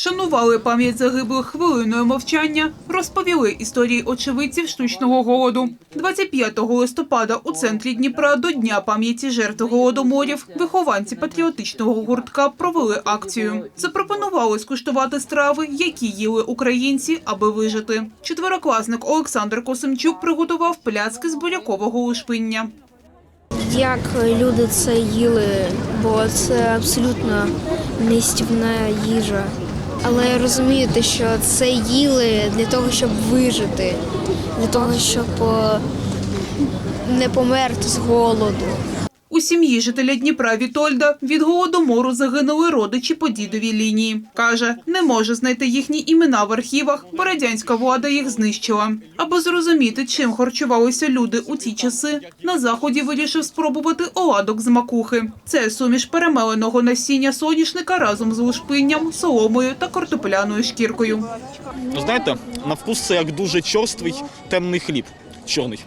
Вшанували пам'ять загиблих хвилиною мовчання, розповіли історії очевидців штучного голоду. 25 листопада у центрі Дніпра до Дня пам'яті жертв голодоморів вихованці патріотичного гуртка провели акцію. Запропонували скуштувати страви, які їли українці, аби вижити. Четверокласник Олександр Косимчук приготував пляцки з бурякового лушпиння. як люди це їли, бо це абсолютно нестівна їжа. Але розумієте, що це їли для того, щоб вижити, для того, щоб не померти з голоду. Сім'ї жителя Дніпра Вітольда від голодомору загинули родичі по дідовій лінії. Каже, не може знайти їхні імена в архівах, бо радянська влада їх знищила. Аби зрозуміти, чим харчувалися люди у ті часи, на заході вирішив спробувати оладок з макухи. Це суміш перемеленого насіння соняшника разом з лушпинням, соломою та картопляною шкіркою. Ну, знаєте, на вкус це як дуже чорствий темний хліб, чорний.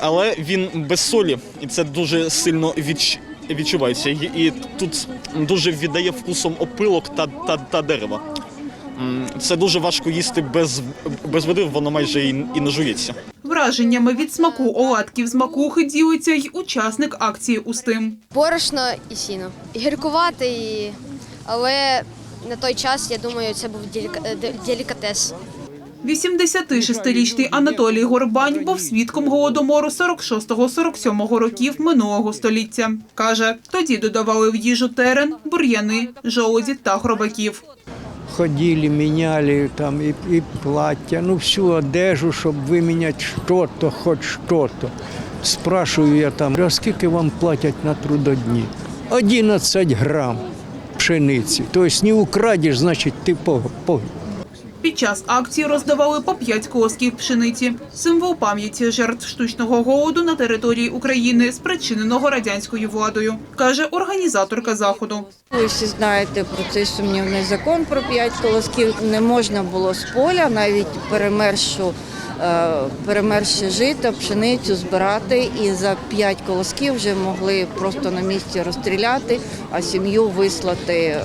Але він без солі, і це дуже сильно відч... відчувається. І, і тут дуже віддає вкусом опилок та, та, та дерева. Це дуже важко їсти без, без води, воно майже і, і не жується. Враженнями від смаку оладків з макухи ділиться й учасник акції Устим. Борошно і сіно. Гіркуватий, але на той час, я думаю, це був деліка- делікатес. 86-річний Анатолій Горбань був свідком голодомору 46-47 років минулого століття. Каже, тоді додавали в їжу терен, бур'яни, жолоді та хробаків. ходили, меняли там и, и платья, ну всю одежу, чтобы выменять что-то, хоть что-то. Спрашиваю я там, а скільки вам платять на трудодні? 11 грам пшениці. Тобто не украдеш, значить ти по, Під час акції роздавали по 5 колосків пшениці. Символ пам'яті жертв штучного голоду на території України, спричиненого радянською владою, каже організаторка заходу. Ви всі знаєте про цей сумнівний закон про п'ять колосків. Не можна було з поля навіть перемершу, е, перемерші жито, пшеницю збирати і за п'ять колосків вже могли просто на місці розстріляти, а сім'ю вислати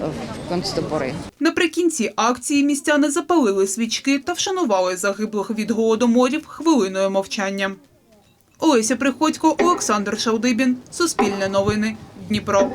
в концтабори. Наприкінці акції містяни запалили свічки та вшанували загиблих від голодоморів хвилиною мовчання. Олеся Приходько, Олександр Шалдибін, Суспільне новини, Дніпро.